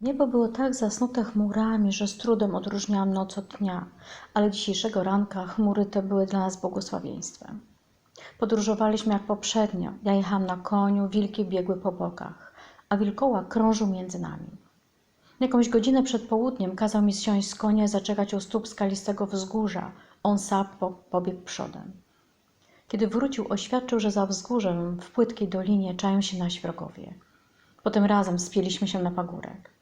Niebo było tak zasnute chmurami, że z trudem odróżniałam noc od dnia, ale dzisiejszego ranka chmury te były dla nas błogosławieństwem. Podróżowaliśmy jak poprzednio. Ja jechałam na koniu, wilki biegły po bokach, a wilkołak krążył między nami. Jakąś godzinę przed południem kazał mi zsiąść z konia i zaczekać u stóp skalistego wzgórza. On sam po, pobiegł przodem. Kiedy wrócił, oświadczył, że za wzgórzem w płytkiej dolinie czają się nasi wrogowie. Potem razem spieliśmy się na pagórek.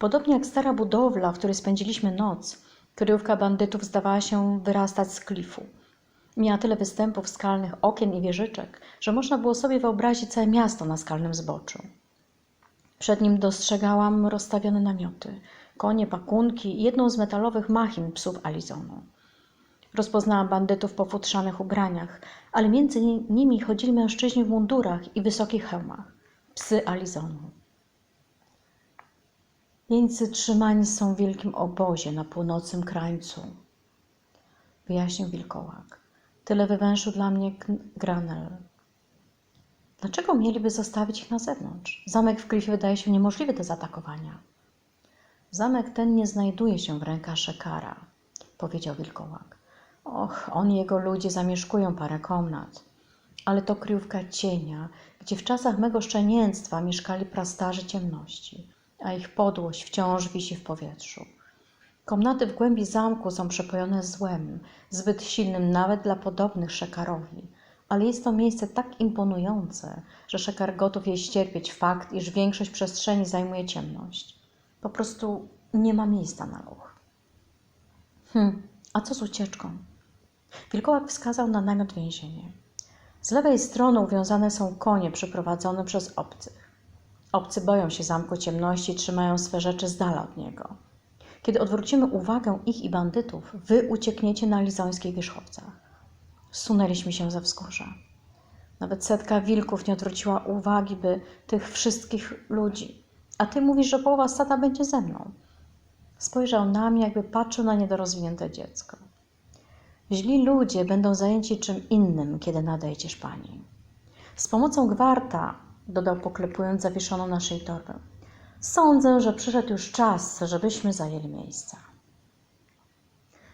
Podobnie jak stara budowla, w której spędziliśmy noc, kryjówka bandytów zdawała się wyrastać z klifu. Miała tyle występów skalnych, okien i wieżyczek, że można było sobie wyobrazić całe miasto na skalnym zboczu. Przed nim dostrzegałam rozstawione namioty, konie, pakunki i jedną z metalowych machin psów Alizonu. Rozpoznałam bandytów po futrzanych ubraniach, ale między ni- nimi chodzili mężczyźni w mundurach i wysokich hełmach. Psy Alizonu. Jeńcy trzymani są w wielkim obozie na północnym krańcu, wyjaśnił wilkołak. Tyle wywęszył dla mnie Granel. Dlaczego mieliby zostawić ich na zewnątrz? Zamek w klifie wydaje się niemożliwy do zaatakowania. Zamek ten nie znajduje się w rękach Szekara, powiedział wilkołak. Och, on i jego ludzie zamieszkują parę komnat, ale to kryjówka cienia, gdzie w czasach mego szczenięctwa mieszkali prastarzy ciemności, a ich podłość wciąż wisi w powietrzu. Komnaty w głębi zamku są przepojone złem, zbyt silnym nawet dla podobnych Szekarowi, ale jest to miejsce tak imponujące, że Szekar gotów je ścierpieć fakt, iż większość przestrzeni zajmuje ciemność. Po prostu nie ma miejsca na ruch. Hm, a co z ucieczką? Wilkołak wskazał na namiot więzienia. Z lewej strony uwiązane są konie przyprowadzone przez obcych. Obcy boją się zamku ciemności trzymają swe rzeczy z dala od niego. Kiedy odwrócimy uwagę ich i bandytów, wy uciekniecie na lizońskich wierzchowcach. Zsunęliśmy się ze wzgórza. Nawet setka wilków nie odwróciła uwagi, by tych wszystkich ludzi. A ty mówisz, że połowa stada będzie ze mną. Spojrzał na mnie, jakby patrzył na niedorozwinięte dziecko. Źli ludzie będą zajęci czym innym, kiedy nadejdziesz pani. Z pomocą gwarta, dodał poklepując zawieszoną na szyi torbę. Sądzę, że przyszedł już czas, żebyśmy zajęli miejsca.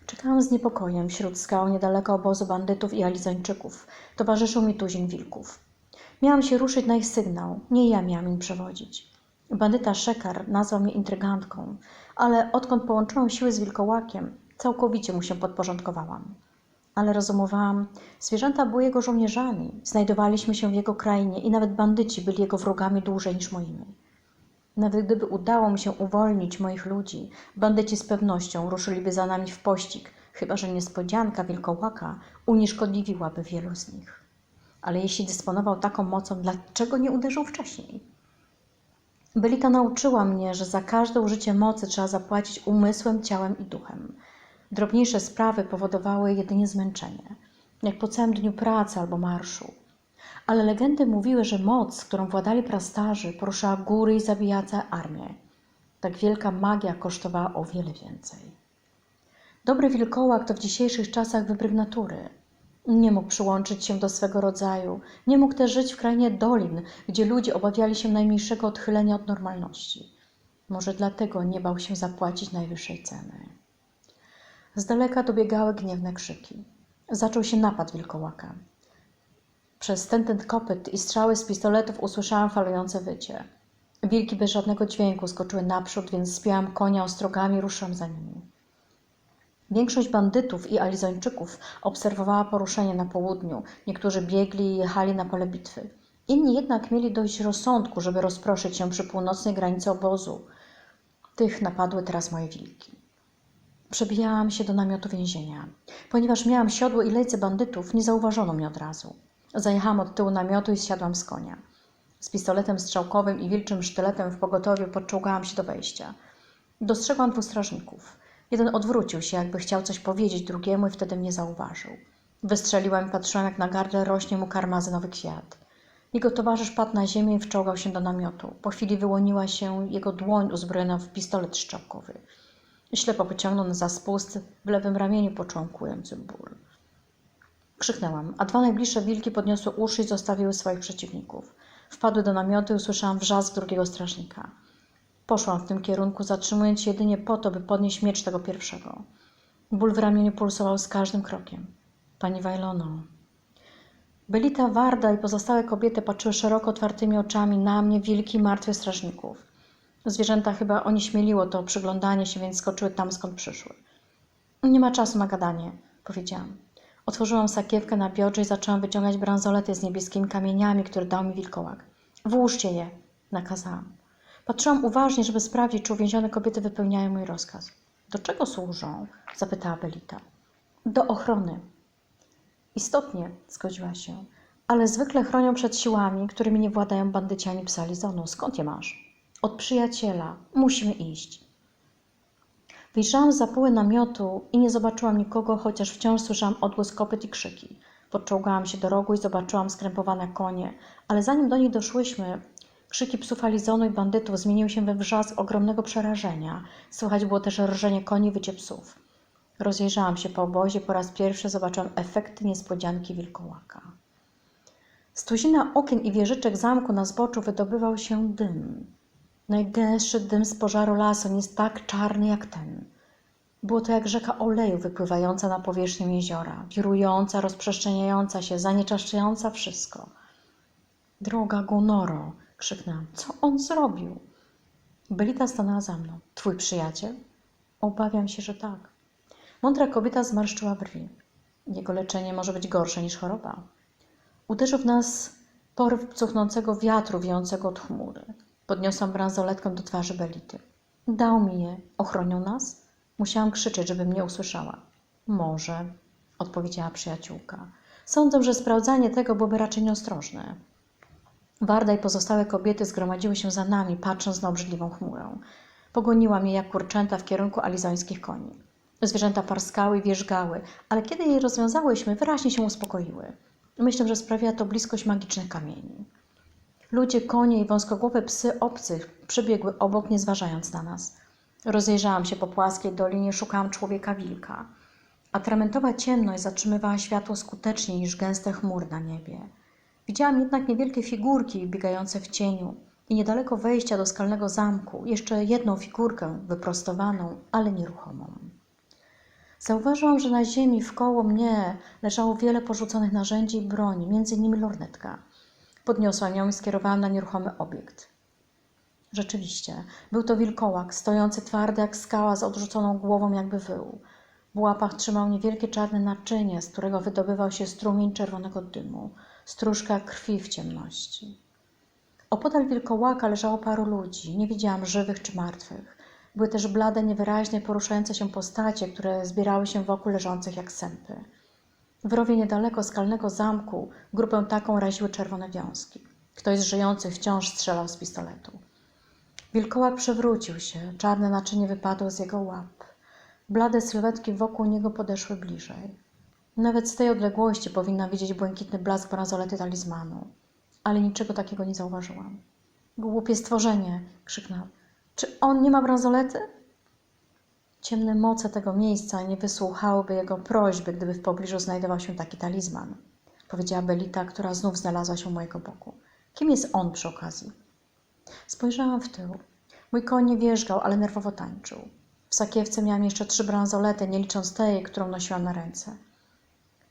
Czekałam z niepokojem wśród skał niedaleko obozu bandytów i alizończyków. Towarzyszył mi tuzin wilków. Miałam się ruszyć na ich sygnał, nie ja miałam im przewodzić. Bandyta Szekar nazwał mnie intrygantką, ale odkąd połączyłam siły z wilkołakiem, całkowicie mu się podporządkowałam. Ale rozumowałam, zwierzęta były jego żołnierzami, znajdowaliśmy się w jego krainie i nawet bandyci byli jego wrogami dłużej niż moimi. Nawet gdyby udało mi się uwolnić moich ludzi, bandyci z pewnością ruszyliby za nami w pościg, chyba że niespodzianka wilkołaka unieszkodliwiłaby wielu z nich. Ale jeśli dysponował taką mocą, dlaczego nie uderzył wcześniej? Belita nauczyła mnie, że za każde użycie mocy trzeba zapłacić umysłem, ciałem i duchem. Drobniejsze sprawy powodowały jedynie zmęczenie, jak po całym dniu pracy albo marszu. Ale legendy mówiły, że moc, którą władali prastarzy, poruszała góry i zabijała całe armię. Tak wielka magia kosztowała o wiele więcej. Dobry wilkołak to w dzisiejszych czasach wybryk natury. Nie mógł przyłączyć się do swego rodzaju, nie mógł też żyć w krainie dolin, gdzie ludzie obawiali się najmniejszego odchylenia od normalności. Może dlatego nie bał się zapłacić najwyższej ceny. Z daleka dobiegały gniewne krzyki. Zaczął się napad wilkołaka. Przez ten kopyt i strzały z pistoletów usłyszałam falujące wycie. Wilki bez żadnego dźwięku skoczyły naprzód, więc spięłam konia ostrogami i ruszyłam za nimi. Większość bandytów i alizończyków obserwowała poruszenie na południu. Niektórzy biegli i jechali na pole bitwy. Inni jednak mieli dość rozsądku, żeby rozproszyć się przy północnej granicy obozu. Tych napadły teraz moje wilki. Przebijałam się do namiotu więzienia. Ponieważ miałam siodło i lejce bandytów, nie zauważono mnie od razu. Zajechałam od tyłu namiotu i zsiadłam z konia. Z pistoletem strzałkowym i wilczym sztyletem w pogotowiu podczołgałam się do wejścia. Dostrzegłam dwóch strażników. Jeden odwrócił się, jakby chciał coś powiedzieć drugiemu i wtedy mnie zauważył. Wystrzeliłam i patrzyłam, jak na gardle rośnie mu karmazynowy kwiat. Jego towarzysz padł na ziemię i wczołgał się do namiotu. Po chwili wyłoniła się jego dłoń uzbrojona w pistolet strzałkowy. Ślepo pociągnął za spust, w lewym ramieniu poczułam kłujący ból. Krzyknęłam, a dwa najbliższe wilki podniosły uszy i zostawiły swoich przeciwników. Wpadły do namiotu i usłyszałam wrzask drugiego strażnika. Poszłam w tym kierunku, zatrzymując się jedynie po to, by podnieść miecz tego pierwszego. Ból w ramieniu pulsował z każdym krokiem. Pani Wajlono. Belita Warda i pozostałe kobiety patrzyły szeroko otwartymi oczami na mnie, wilki martwych strażników. Zwierzęta chyba onieśmieliło to przyglądanie się, więc skoczyły tam, skąd przyszły. Nie ma czasu na gadanie, powiedziałam. Otworzyłam sakiewkę na biodrze i zaczęłam wyciągać bransolety z niebieskimi kamieniami, które dał mi wilkołak. Włóżcie je, nakazałam. Patrzyłam uważnie, żeby sprawdzić, czy uwięzione kobiety wypełniają mój rozkaz. Do czego służą? zapytała Belita. Do ochrony. Istotnie, zgodziła się, ale zwykle chronią przed siłami, którymi nie władają bandyci ani psa Lizonu. Skąd je masz? Od przyjaciela. Musimy iść. Wyjrzałam za półę namiotu i nie zobaczyłam nikogo, chociaż wciąż słyszałam odgłos kopyt i krzyki. Podczołgałam się do rogu i zobaczyłam skrępowane konie, ale zanim do nich doszłyśmy, krzyki psów Alizonu i bandytów zmieniły się we wrzask ogromnego przerażenia. Słychać było też rżenie koni wycie psów. Rozejrzałam się po obozie, po raz pierwszy zobaczyłam efekty niespodzianki wilkołaka. Z tuzina okien i wieżyczek zamku na zboczu wydobywał się dym. Najgęstszy dym z pożaru lasu nie jest tak czarny jak ten. Było to jak rzeka oleju wypływająca na powierzchnię jeziora, wirująca, rozprzestrzeniająca się, zanieczyszczająca wszystko. Droga Gunoro, krzyknęłam, co on zrobił? Belita stanęła za mną. Twój przyjaciel? Obawiam się, że tak. Mądra kobieta zmarszczyła brwi. Jego leczenie może być gorsze niż choroba. Uderzył w nas poryw cuchnącego wiatru wiejącego od chmury. Podniosłam bransoletkę do twarzy Belity. Dał mi je. Ochronią nas? Musiałam krzyczeć, żeby mnie usłyszała. Może, odpowiedziała przyjaciółka. Sądzę, że sprawdzanie tego byłoby raczej nieostrożne. Warda i pozostałe kobiety zgromadziły się za nami, patrząc na obrzydliwą chmurę. Pogoniłam je jak kurczęta w kierunku alizońskich koni. Zwierzęta parskały i wierzgały, ale kiedy je rozwiązałyśmy, wyraźnie się uspokoiły. Myślę, że sprawiła to bliskość magicznych kamieni. Ludzie, konie i wąskogłowe psy obcych przebiegły obok, nie zważając na nas. Rozejrzałam się po płaskiej dolinie, szukałam człowieka wilka. Atramentowa ciemność zatrzymywała światło skuteczniej niż gęste chmur na niebie. Widziałam jednak niewielkie figurki biegające w cieniu i niedaleko wejścia do skalnego zamku jeszcze jedną figurkę wyprostowaną, ale nieruchomą. Zauważyłam, że na ziemi wkoło mnie leżało wiele porzuconych narzędzi i broni, między innymi lornetka. Podniosłam ją i skierowałam na nieruchomy obiekt. Rzeczywiście, był to wilkołak, stojący twardy jak skała z odrzuconą głową, jakby wył. W łapach trzymał niewielkie czarne naczynie, z którego wydobywał się strumień czerwonego dymu, stróżka krwi w ciemności. Opodal wilkołaka leżało paru ludzi, nie widziałam żywych czy martwych. Były też blade, niewyraźnie poruszające się postacie, które zbierały się wokół leżących jak sępy. W rowie niedaleko skalnego zamku grupę taką raziły czerwone wiązki. Ktoś z żyjących wciąż strzelał z pistoletu. Wilkołak przewrócił się, czarne naczynie wypadło z jego łap. Blade sylwetki wokół niego podeszły bliżej. Nawet z tej odległości powinna widzieć błękitny blask bransolety talizmanu, ale niczego takiego nie zauważyłam. Głupie stworzenie! krzyknął. Czy on nie ma bransolety? Ciemne moce tego miejsca nie wysłuchałyby jego prośby, gdyby w pobliżu znajdował się taki talizman, powiedziała Belita, która znów znalazła się u mojego boku. Kim jest on przy okazji? Spojrzałam w tył. Mój koń nie wierzgał, ale nerwowo tańczył. W sakiewce miałam jeszcze trzy bransolety, nie licząc tej, którą nosiłam na ręce.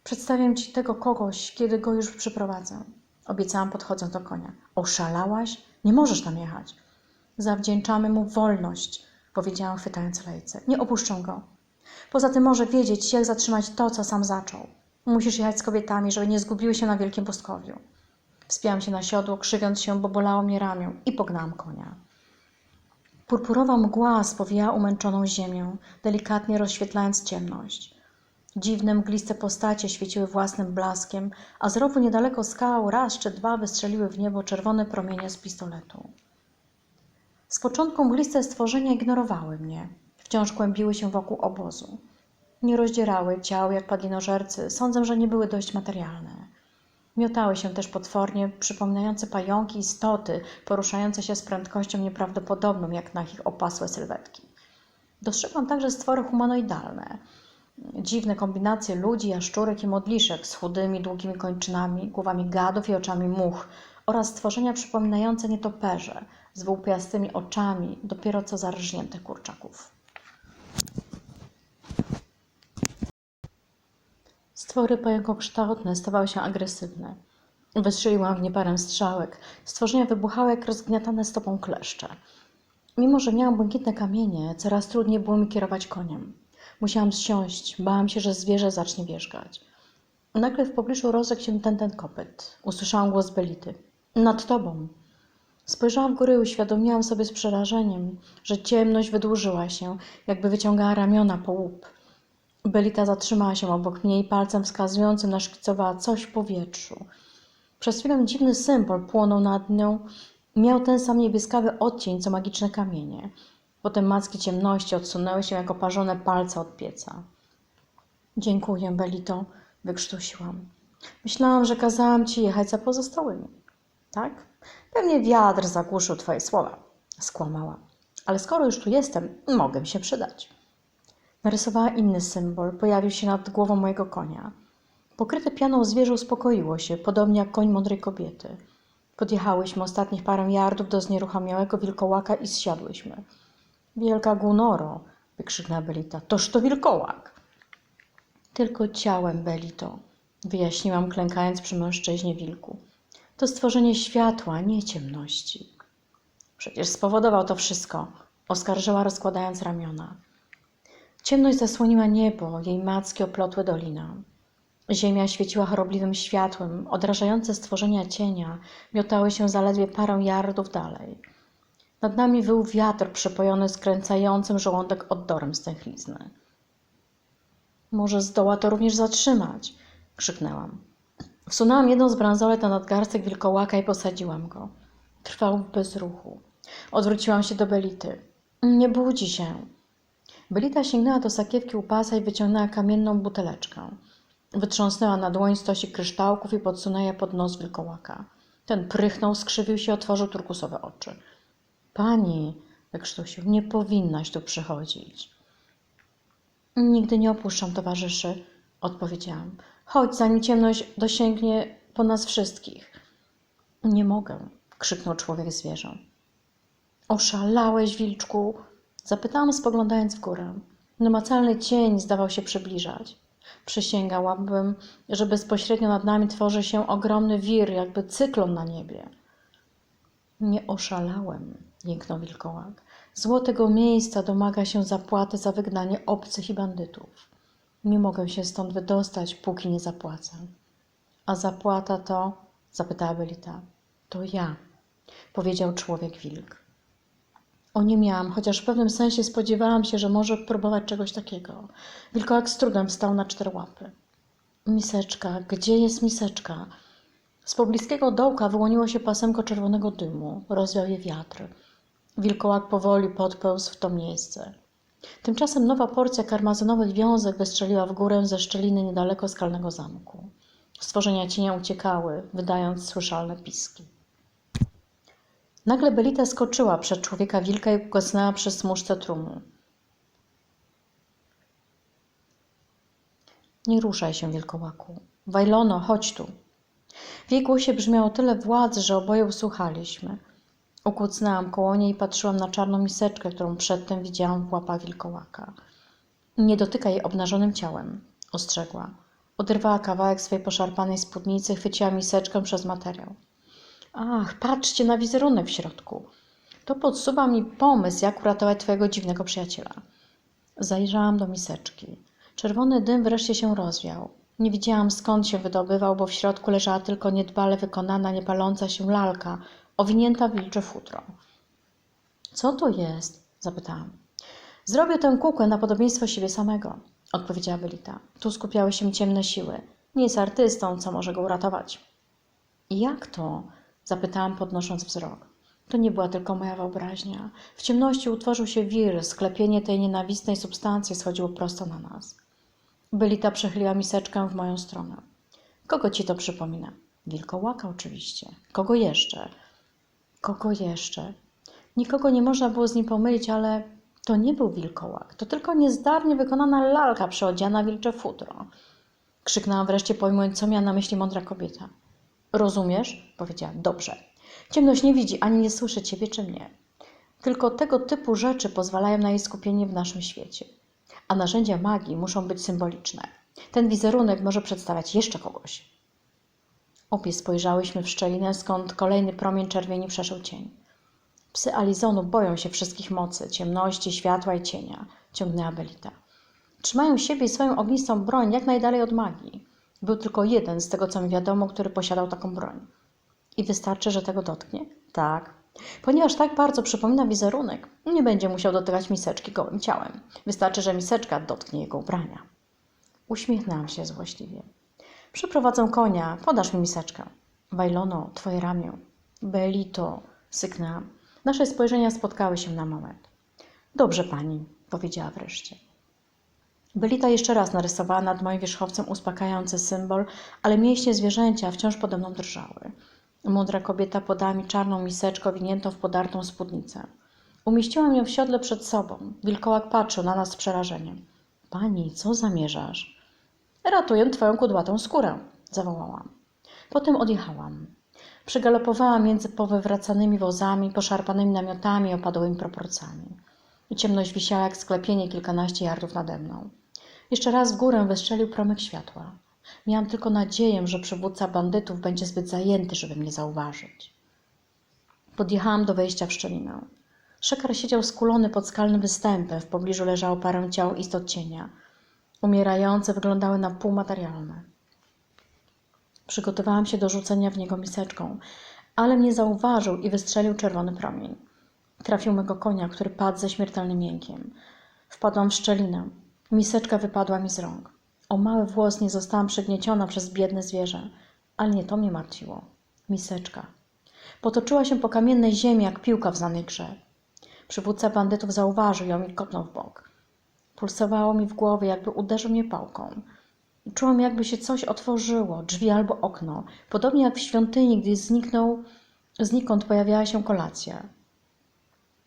Przedstawiam ci tego kogoś, kiedy go już przyprowadzę. Obiecałam podchodząc do konia. Oszalałaś? Nie możesz tam jechać. Zawdzięczamy mu wolność, powiedziałam chwytając lejce. Nie opuszczą go. Poza tym może wiedzieć, jak zatrzymać to, co sam zaczął. Musisz jechać z kobietami, żeby nie zgubiły się na wielkim pustkowiu. Wspięłam się na siodło, krzywiąc się, bo bolało mnie ramię i pognałam konia. Purpurowa mgła spowijała umęczoną ziemię, delikatnie rozświetlając ciemność. Dziwne, mgliste postacie świeciły własnym blaskiem, a z rowu niedaleko skał raz czy dwa wystrzeliły w niebo czerwone promienie z pistoletu. Z początku mgliste stworzenia ignorowały mnie. Wciąż kłębiły się wokół obozu. Nie rozdzierały ciał jak padlinożercy. Sądzę, że nie były dość materialne. Miotały się też potwornie, przypominające pająki istoty, poruszające się z prędkością nieprawdopodobną, jak na ich opasłe sylwetki. Dostrzegłam także stwory humanoidalne. Dziwne kombinacje ludzi, jaszczurek i modliszek z chudymi, długimi kończynami, głowami gadów i oczami much oraz stworzenia przypominające nietoperze, z wyłupiastymi oczami, dopiero co zarżniętych kurczaków. Stwory pająkokształtne stawały się agresywne. Wystrzeliłam w nie parę strzałek. Stworzenia wybuchały jak rozgniatane stopą kleszcze. Mimo, że miałam błękitne kamienie, coraz trudniej było mi kierować koniem. Musiałam zsiąść, bałam się, że zwierzę zacznie wierzgać. Nagle w pobliżu rozległ się ten, ten kopyt. Usłyszałam głos Belity. Nad tobą. Spojrzałam w górę i uświadomiłam sobie z przerażeniem, że ciemność wydłużyła się, jakby wyciągała ramiona po łup. Belita zatrzymała się obok mnie i palcem wskazującym naszkicowała coś w powietrzu. Przez chwilę dziwny symbol płonął nad nią. Miał ten sam niebieskawy odcień, co magiczne kamienie. Potem macki ciemności odsunęły się jak oparzone palce od pieca. Dziękuję, Belito, wykrztusiłam. Myślałam, że kazałam ci jechać za pozostałymi. Tak? Pewnie wiatr zagłuszył twoje słowa. Skłamała. Ale skoro już tu jestem, mogę się przydać. Narysowała inny symbol, pojawił się nad głową mojego konia. Pokryte pianą zwierzę uspokoiło się, podobnie jak koń mądrej kobiety. Podjechałyśmy ostatnich parę yardów do znieruchomiałego wilkołaka i zsiadłyśmy. Wielka Gunoro, wykrzyknęła Belita. Toż to wilkołak. Tylko ciałem, Belito, wyjaśniłam, klękając przy mężczyźnie wilku. To stworzenie światła, nie ciemności. Przecież spowodował to wszystko, oskarżyła, rozkładając ramiona. Ciemność zasłoniła niebo, jej macki oplotły dolinę. Ziemia świeciła chorobliwym światłem, odrażające stworzenia cienia miotały się zaledwie parę yardów dalej. Nad nami wył wiatr przepojony skręcającym żołądek oddorem stęchlizny. Może zdoła to również zatrzymać, krzyknęłam. Wsunęłam jedną z bransolet na nadgarstek wilkołaka i posadziłam go. Trwał w bezruchu. Odwróciłam się do Belity. Nie budzi się. Belita sięgnęła do sakiewki u pasa i wyciągnęła kamienną buteleczkę. Wytrząsnęła na dłoń stosik kryształków i podsunęła pod nos wilkołaka. Ten prychnął, skrzywił się, otworzył turkusowe oczy. Pani, wykrztusił, nie powinnaś tu przychodzić. Nigdy nie opuszczam towarzyszy, odpowiedziałam. Chodź, zanim ciemność dosięgnie po nas wszystkich. Nie mogę, krzyknął człowiek zwierzę. Oszalałeś, wilczku? Zapytałam, spoglądając w górę. Namacalny cień zdawał się przybliżać. Przysięgałabym, że bezpośrednio nad nami tworzy się ogromny wir, jakby cyklon na niebie. Nie oszalałem, jęknął wilkołak. Zło tego miejsca domaga się zapłaty za wygnanie obcych i bandytów. Nie mogę się stąd wydostać, póki nie zapłacę. A zapłata to, zapytała Belita. To ja, powiedział człowiek wilk. O nie miałam, chociaż w pewnym sensie spodziewałam się, że może próbować czegoś takiego. Wilkołak z trudem wstał na cztery łapy. Miseczka, gdzie jest miseczka? Z pobliskiego dołka wyłoniło się pasemko czerwonego dymu. Rozwiał je wiatr. Wilkołak powoli podpełzł w to miejsce. Tymczasem nowa porcja karmazynowych wiązek wystrzeliła w górę ze szczeliny niedaleko skalnego zamku. Stworzenia cienia uciekały, wydając słyszalne piski. Nagle Belita skoczyła przed człowieka wilka i ukosnęła przy smużce trumu. Nie ruszaj się, wilkołaku. Wajlono, chodź tu. W jej głosie brzmiało tyle władzy, że oboje usłuchaliśmy. Ukucnęłam koło niej i patrzyłam na czarną miseczkę, którą przedtem widziałam w łapach wilkołaka. Nie dotykaj jej obnażonym ciałem, ostrzegła. Oderwała kawałek swej poszarpanej spódnicy, chwyciła miseczkę przez materiał. Ach, patrzcie na wizerunek w środku. To podsuwa mi pomysł, jak uratować twojego dziwnego przyjaciela. Zajrzałam do miseczki. Czerwony dym wreszcie się rozwiał. Nie widziałam skąd się wydobywał, bo w środku leżała tylko niedbale wykonana, niepaląca się lalka, owinięta w wilcze futro. Co to jest? zapytałam. Zrobię tę kukłę na podobieństwo siebie samego, odpowiedziała Belita. Tu skupiały się ciemne siły. Nie jest artystą, co może go uratować. Jak to? Zapytałam, podnosząc wzrok. To nie była tylko moja wyobraźnia. W ciemności utworzył się wir, sklepienie tej nienawistnej substancji schodziło prosto na nas. Belita przechyliła miseczkę w moją stronę. Kogo ci to przypomina? Wilkołaka oczywiście. Kogo jeszcze? Kogo jeszcze? Nikogo nie można było z nim pomylić, ale to nie był wilkołak. To tylko niezdarnie wykonana lalka przyodziana w wilcze futro. Krzyknęłam wreszcie, pojmując, co miała na myśli mądra kobieta. Rozumiesz? Powiedziała. Dobrze. Ciemność nie widzi ani nie słyszy ciebie czy mnie. Tylko tego typu rzeczy pozwalają na jej skupienie w naszym świecie. A narzędzia magii muszą być symboliczne. Ten wizerunek może przedstawiać jeszcze kogoś. Obie spojrzałyśmy w szczelinę, skąd kolejny promień czerwieni przeszył cień. Psy Alizonu boją się wszystkich mocy, ciemności, światła i cienia, ciągnęła Belita. Trzymają siebie i swoją ognistą broń jak najdalej od magii. Był tylko jeden, z tego co mi wiadomo, który posiadał taką broń. I wystarczy, że tego dotknie? Tak. Ponieważ tak bardzo przypomina wizerunek, nie będzie musiał dotykać miseczki gołym ciałem. Wystarczy, że miseczka dotknie jego ubrania. Uśmiechnęłam się złośliwie. Przyprowadzę konia, podasz mi miseczkę. Wajlono, twoje ramię. Belito, syknęłam. Nasze spojrzenia spotkały się na moment. Dobrze pani, powiedziała wreszcie. Belita jeszcze raz narysowała nad moim wierzchowcem uspokajający symbol, ale mięśnie zwierzęcia wciąż pode mną drżały. Mądra kobieta podała mi czarną miseczkę owiniętą w podartą spódnicę. Umieściłam ją w siodle przed sobą. Wilkołak patrzył na nas z przerażeniem. Pani, co zamierzasz? Ratuję twoją kudłatą skórę, zawołałam. Potem odjechałam. Przygalopowałam między powywracanymi wozami, poszarpanymi namiotami i opadłymi proporcjami. Ciemność wisiała jak sklepienie kilkanaście yardów nade mną. Jeszcze raz w górę wystrzelił promyk światła. Miałam tylko nadzieję, że przywódca bandytów będzie zbyt zajęty, żeby mnie zauważyć. Podjechałam do wejścia w szczelinę. Szekar siedział skulony pod skalnym występem. W pobliżu leżało parę ciał istot cienia. Umierające wyglądały na półmaterialne. Przygotowałam się do rzucenia w niego miseczką, ale mnie zauważył i wystrzelił czerwony promień. Trafił mego konia, który padł ze śmiertelnym jękiem. Wpadłam w szczelinę. Miseczka wypadła mi z rąk. O mały włos nie zostałam przygnieciona przez biedne zwierzę, ale nie to mnie martwiło. Miseczka. Potoczyła się po kamiennej ziemi jak piłka w znanej grze. Przywódca bandytów zauważył ją i kopnął w bok. Pulsowało mi w głowie, jakby uderzył mnie pałką. Czułam, jakby się coś otworzyło, drzwi albo okno, podobnie jak w świątyni, gdy zniknął, znikąd pojawiała się kolacja.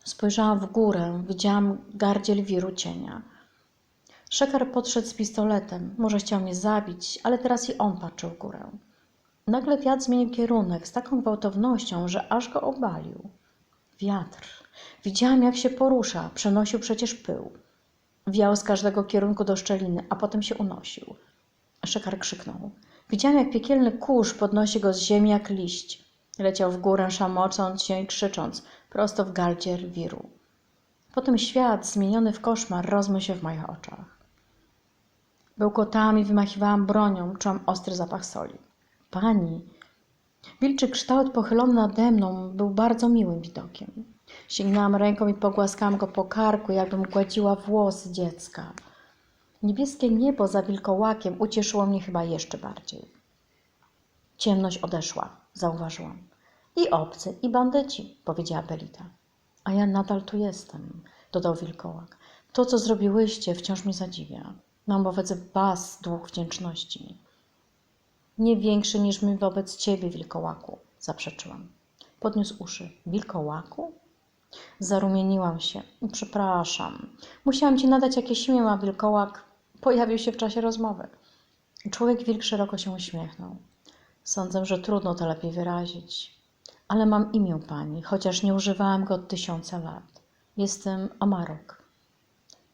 Spojrzałam w górę, widziałam gardziel wiru cienia. Szekar podszedł z pistoletem. Może chciał mnie zabić, ale teraz i on patrzył w górę. Nagle wiatr zmienił kierunek z taką gwałtownością, że aż go obalił. Wiatr. Widziałam, jak się porusza. Przenosił przecież pył. Wiał z każdego kierunku do szczeliny, a potem się unosił. Szekar krzyknął. Widziałam, jak piekielny kurz podnosi go z ziemi jak liść. Leciał w górę, szamocąc się i krzycząc, prosto w galdzier wiru. Potem świat, zmieniony w koszmar, rozmył się w moich oczach. Bełkotałam i wymachiwałam bronią, czułam ostry zapach soli. Pani! Wilczy kształt pochylony nade mną był bardzo miłym widokiem. Sięgnęłam ręką i pogłaskałam go po karku, jakbym gładziła włos dziecka. Niebieskie niebo za wilkołakiem ucieszyło mnie chyba jeszcze bardziej. Ciemność odeszła, zauważyłam. I obcy, i bandyci, powiedziała Belita. A ja nadal tu jestem, dodał wilkołak. To, co zrobiłyście, wciąż mnie zadziwia. Mam wobec was dług wdzięczności. Nie większy niż my wobec ciebie, wilkołaku, zaprzeczyłam. Podniósł uszy. Wilkołaku? Zarumieniłam się. Przepraszam. Musiałam ci nadać jakieś imię, a wilkołak pojawił się w czasie rozmowy. Człowiek wilk szeroko się uśmiechnął. Sądzę, że trudno to lepiej wyrazić. Ale mam imię pani, chociaż nie używałam go od tysiąca lat. Jestem Amarok.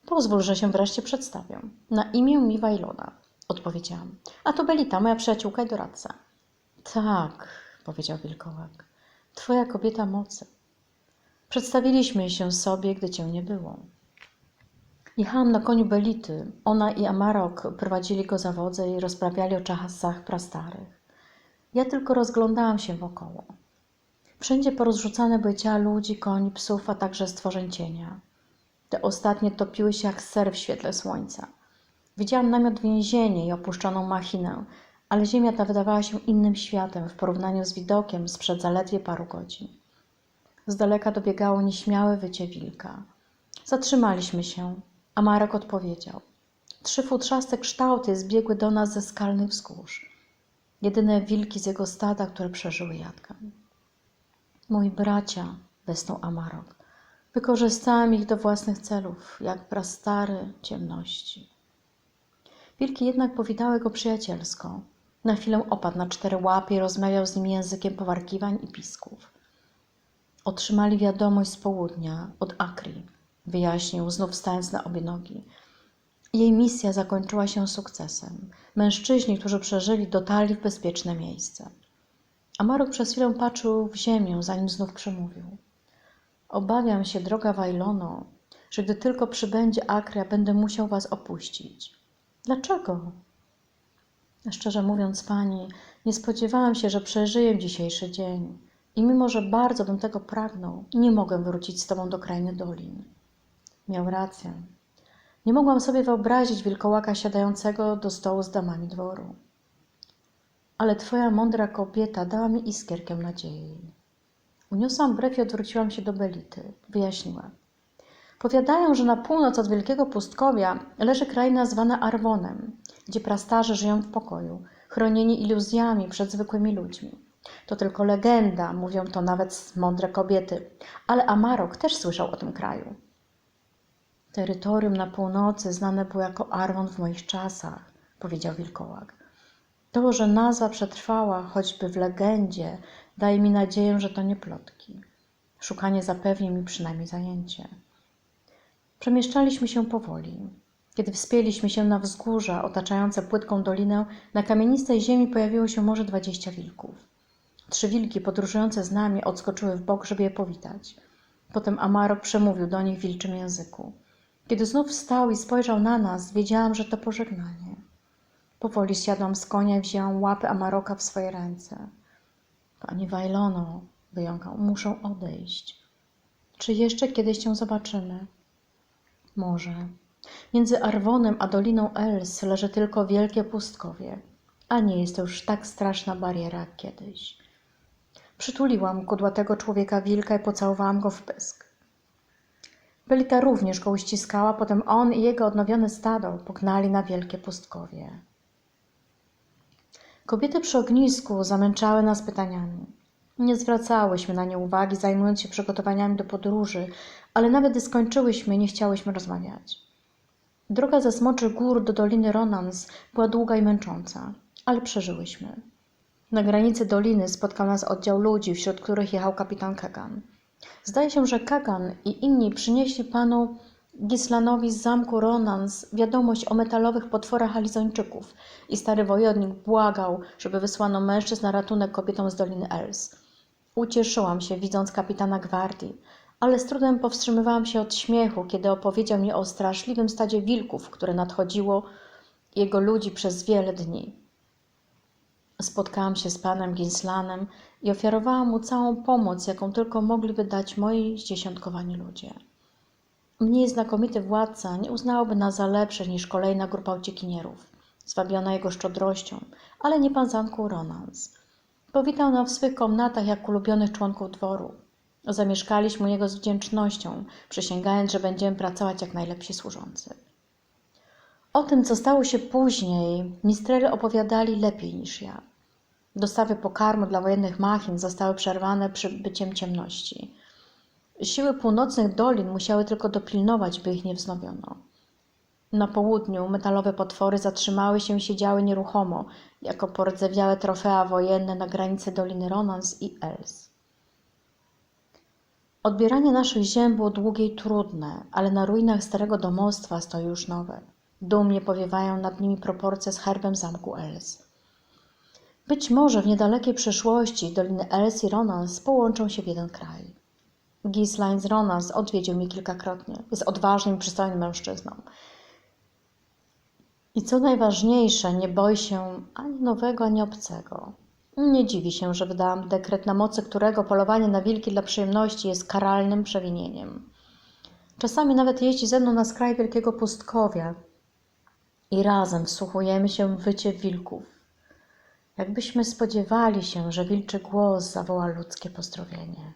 Pozwól, że się wreszcie przedstawię. Na imię mi Wajlona, odpowiedziałam. A to Belita, moja przyjaciółka i doradca. Tak, powiedział wilkołak. Twoja kobieta mocy. Przedstawiliśmy się sobie, gdy cię nie było. Jechałam na koniu Belity. Ona i Amarok prowadzili go za wodze i rozprawiali o czasach prastarych. Ja tylko rozglądałam się wokoło. Wszędzie porozrzucane były ciała ludzi, koni, psów, a także stworzeń cienia. Te ostatnie topiły się jak ser w świetle słońca. Widziałam namiot więzienie i opuszczoną machinę, ale ziemia ta wydawała się innym światem w porównaniu z widokiem sprzed zaledwie paru godzin. Z daleka dobiegało nieśmiałe wycie wilka. Zatrzymaliśmy się, a Marek odpowiedział. Trzy futrzaste kształty zbiegły do nas ze skalnych wzgórz. Jedyne wilki z jego stada, które przeżyły jadkę. Moi bracia, westnął Amarok. Wykorzystałem ich do własnych celów, jak prastary ciemności. Wilki jednak powitały go przyjacielsko. Na chwilę opadł na cztery łapy i rozmawiał z nim językiem powarkiwań i pisków. Otrzymali wiadomość z południa, od Akri, wyjaśnił, znów stając na obie nogi. Jej misja zakończyła się sukcesem. Mężczyźni, którzy przeżyli, dotarli w bezpieczne miejsce. Amarok przez chwilę patrzył w ziemię, zanim znów przemówił. Obawiam się, droga Wajlono, że gdy tylko przybędzie Akria, będę musiał was opuścić. Dlaczego? Szczerze mówiąc, pani, nie spodziewałam się, że przeżyję dzisiejszy dzień. I mimo, że bardzo bym tego pragnął, nie mogę wrócić z tobą do krainy dolin. Miał rację. Nie mogłam sobie wyobrazić wilkołaka siadającego do stołu z damami dworu. Ale twoja mądra kobieta dała mi iskierkę nadziei. Uniosłam brew i odwróciłam się do Belity. Wyjaśniła. Powiadają, że na północ od Wielkiego Pustkowia leży kraina zwana Arwonem, gdzie prastarzy żyją w pokoju, chronieni iluzjami przed zwykłymi ludźmi. To tylko legenda, mówią to nawet mądre kobiety, ale Amarok też słyszał o tym kraju. Terytorium na północy znane było jako Arwon w moich czasach, powiedział wilkołak. To, że nazwa przetrwała choćby w legendzie, daje mi nadzieję, że to nie plotki. Szukanie zapewni mi przynajmniej zajęcie. Przemieszczaliśmy się powoli. Kiedy wspięliśmy się na wzgórza otaczające płytką dolinę, na kamienistej ziemi pojawiło się może dwadzieścia wilków. Trzy wilki podróżujące z nami odskoczyły w bok, żeby je powitać. Potem Amarok przemówił do nich w wilczym języku. Kiedy znów wstał i spojrzał na nas, wiedziałam, że to pożegnanie. Powoli zsiadłam z konia i wzięłam łapy Amaroka w swoje ręce. Pani Wajlono, wyjąkał, muszę odejść. Czy jeszcze kiedyś cię zobaczymy? Może. Między Arwonem a Doliną Els leży tylko wielkie pustkowie, a nie jest to już tak straszna bariera jak kiedyś. Przytuliłam kudłatego człowieka wilka i pocałowałam go w pysk. Belita również go uściskała, potem on i jego odnowione stado pognali na wielkie pustkowie. Kobiety przy ognisku zamęczały nas pytaniami. Nie zwracałyśmy na nie uwagi, zajmując się przygotowaniami do podróży, ale nawet gdy skończyłyśmy, nie chciałyśmy rozmawiać. Droga ze Smoczych Gór do Doliny Ronans była długa i męcząca, ale przeżyłyśmy. Na granicy doliny spotkał nas oddział ludzi, wśród których jechał kapitan Kagan. Zdaje się, że Kagan i inni przynieśli panu Gislanowi z zamku Ronans wiadomość o metalowych potworach Alizończyków i stary wojownik błagał, żeby wysłano mężczyzn na ratunek kobietom z Doliny Els. Ucieszyłam się, widząc kapitana gwardii, ale z trudem powstrzymywałam się od śmiechu, kiedy opowiedział mi o straszliwym stadzie wilków, które nadchodziło jego ludzi przez wiele dni. Spotkałam się z panem Ginslanem i ofiarowałam mu całą pomoc, jaką tylko mogliby dać moi zdziesiątkowani ludzie. Mniej znakomity władca nie uznałby nas za lepsze niż kolejna grupa uciekinierów, zwabiona jego szczodrością, ale nie pan zamku Ronans. Powitał nas w swych komnatach jak ulubionych członków dworu. Zamieszkaliśmy u niego z wdzięcznością, przysięgając, że będziemy pracować jak najlepsi służący. O tym, co stało się później, mistrele opowiadali lepiej niż ja. Dostawy pokarmu dla wojennych machin zostały przerwane przybyciem ciemności. Siły północnych dolin musiały tylko dopilnować, by ich nie wznowiono. Na południu metalowe potwory zatrzymały się i siedziały nieruchomo, jako pordzewiałe trofea wojenne na granicy Doliny Ronans i Els. Odbieranie naszych ziem było długie i trudne, ale na ruinach starego domostwa stoi już nowe. Dumnie powiewają nad nimi proporcje z herbem zamku Els. Być może w niedalekiej przyszłości Doliny Els i Ronans połączą się w jeden kraj. Gislain z Ronans odwiedził mnie kilkakrotnie. Jest odważnym i przystojnym mężczyzną. I co najważniejsze, nie boi się ani nowego, ani obcego. Nie dziwi się, że wydałam dekret, na mocy którego polowanie na wilki dla przyjemności jest karalnym przewinieniem. Czasami nawet jeździ ze mną na skraj wielkiego pustkowia i razem wsłuchujemy się w wycie wilków. Jakbyśmy spodziewali się, że wilczy głos zawoła ludzkie pozdrowienie.